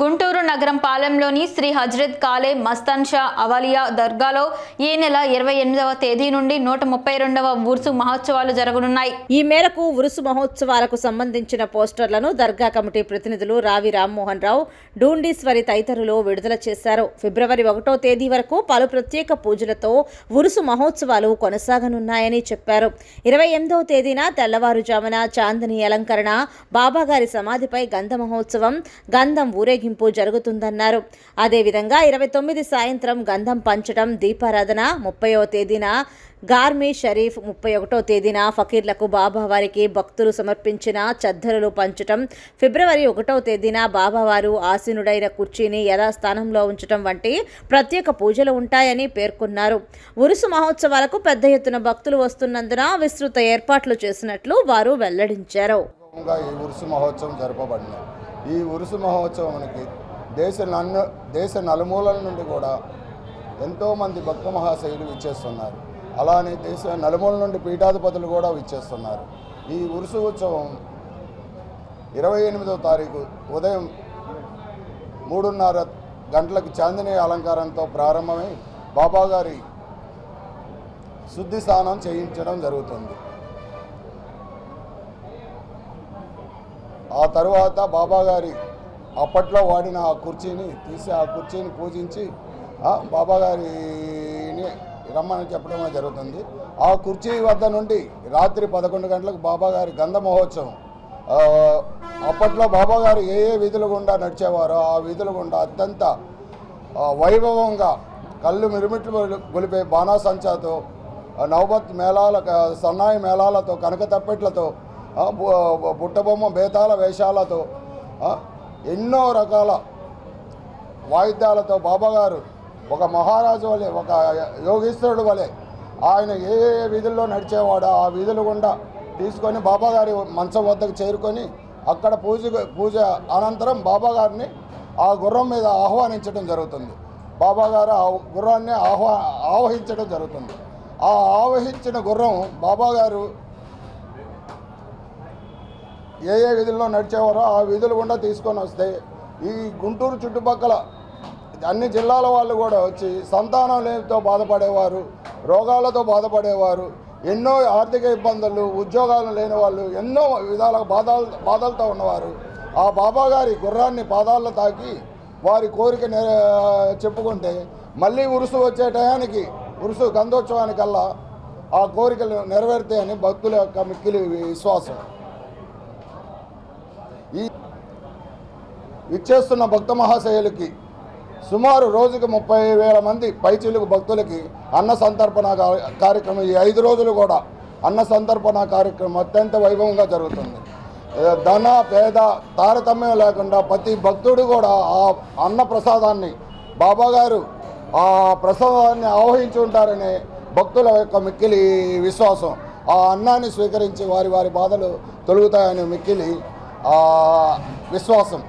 గుంటూరు నగరం పాలెంలోని శ్రీ హజ్రత్ కాలే మస్తాన్ షా అవలియా దర్గాలో ఈ నెల ఇరవై ఎనిమిదవ తేదీ నుండి నూట ముప్పై రెండవ ఉరుసు మహోత్సవాలు జరగనున్నాయి. ఈ మేరకు ఉరుసు మహోత్సవాలకు సంబంధించిన పోస్టర్లను దర్గా కమిటీ ప్రతినిధులు రావి రామ్మోహన్ రావు డూండీశ్వరి తదితరులు విడుదల చేశారు. ఫిబ్రవరి ఒకటో తేదీ వరకు పలు ప్రత్యేక పూజలతో ఉరుసు మహోత్సవాలు కొనసాగనున్నాయని చెప్పారు. ఇరవై ఎనిమిదవ తేదీన తెల్లవారుజామున చాందని అలంకరణ బాబాగారి సమాధిపై గంధ మహోత్సవం గంధం ఊరేగి ఊరేగింపు జరుగుతుందన్నారు. అదేవిధంగా ఇరవై తొమ్మిది సాయంత్రం గంధం పంచడం దీపారాధన ముప్పైవ తేదీన గార్మీ షరీఫ్ ముప్పై ఒకటో తేదీన ఫకీర్లకు బాబావారికి భక్తులు సమర్పించిన చద్దరులు పంచటం ఫిబ్రవరి ఒకటో తేదీన బాబావారు ఆసీనుడైన కుర్చీని యథాస్థానంలో ఉంచటం వంటి ప్రత్యేక పూజలు ఉంటాయని పేర్కొన్నారు. ఉరుసు మహోత్సవాలకు పెద్ద ఎత్తున భక్తులు వస్తున్నందున విస్తృత ఏర్పాట్లు చేసినట్లు వారు వెల్లడించారు. ఈ ఉరుసు మహోత్సవం జరపబడింది ఈ ఉరుసు మహోత్సవానికి దేశ నన్ను దేశ నలుమూలల నుండి కూడా ఎంతోమంది భక్త మహాశయులు విచ్చేస్తున్నారు. అలానే దేశ నలుమూల నుండి పీఠాధిపతులు కూడా విచ్చేస్తున్నారు. ఈ ఉరుసు ఉత్సవం ఇరవై ఎనిమిదో తారీఖు ఉదయం మూడున్నర గంటలకు చాందిని అలంకారంతో ప్రారంభమై బాబాగారి శుద్ధి స్నానం చేయించడం జరుగుతుంది. ఆ తరువాత బాబా గారి అప్పట్లో వాడిన ఆ కుర్చీని తీసి ఆ కుర్చీని పూజించి బాబాగారిని బాబా గారిని రమ్మని చెప్పడం జరుగుతుంది. ఆ కుర్చీ వద్ద నుండి రాత్రి పదకొండు గంటలకు బాబా గారి గంధ మహోత్సవం. అప్పట్లో బాబా గారు ఏ ఏ విధులు గుండా నడిచేవారో ఆ విధులు గుండా అత్యంత వైభవంగా కళ్ళు మిరుమిట్లు గొలిపే బాణాసంచాతో నవబత్ మేళాల సన్నాయి మేళాలతో కనక తప్పెట్లతో బుట్టబొమ్మ బేతాల వేషాలతో ఎన్నో రకాల వాయిద్యాలతో బాబాగారు ఒక మహారాజు వలె ఒక యోగీశ్వరుడు వలె ఆయన ఏ ఏ వీధుల్లో నడిచేవాడో ఆ వీధులు గుండా తీసుకొని బాబాగారి మంచం వద్దకు చేరుకొని అక్కడ పూజ పూజ అనంతరం బాబాగారిని ఆ గుర్రం మీద ఆహ్వానించడం జరుగుతుంది. బాబాగారు ఆ గుర్రాన్ని ఆహ్వా ఆవహించడం జరుగుతుంది. ఆ ఆవహించిన గుర్రం బాబాగారు ఏ ఏ విధుల్లో నడిచేవారో ఆ విధులు కూడా తీసుకొని వస్తే ఈ గుంటూరు చుట్టుపక్కల అన్ని జిల్లాల వాళ్ళు కూడా వచ్చి సంతానం లేనితో బాధపడేవారు రోగాలతో బాధపడేవారు ఎన్నో ఆర్థిక ఇబ్బందులు ఉద్యోగాలు లేని వాళ్ళు ఎన్నో విధాల బాధలు బాధలతో ఉన్నవారు. ఆ బాబా గారి గుర్రాన్ని పాదాల్లో తాకి వారి కోరిక చెప్పుకుంటే మళ్ళీ ఉరుసు వచ్చే టయానికి ఉరుసు గంధోత్సవానికల్లా ఆ కోరికలు నెరవేరుతాయని భక్తుల యొక్క మిక్కిలి విశ్వాసం. ఈ ఇచ్చేస్తున్న భక్త మహాశయులకి సుమారు రోజుకి ముప్పై వేల మంది పైచిలుకు భక్తులకి అన్న సంతర్పణ కార్యక్రమం ఈ ఐదు రోజులు కూడా అన్న సంతర్పణ కార్యక్రమం అత్యంత వైభవంగా జరుగుతుంది. ధన పేద తారతమ్యం లేకుండా ప్రతి భక్తుడు కూడా ఆ అన్న ప్రసాదాన్ని బాబాగారు ఆ ప్రసాదాన్ని ఆవహించి ఉంటారనే భక్తుల యొక్క మిక్కిలి విశ్వాసం. ఆ అన్నాన్ని స్వీకరించి వారి వారి బాధలు తొలుగుతాయనే మిక్కిలి ఆ, విశ్వాసం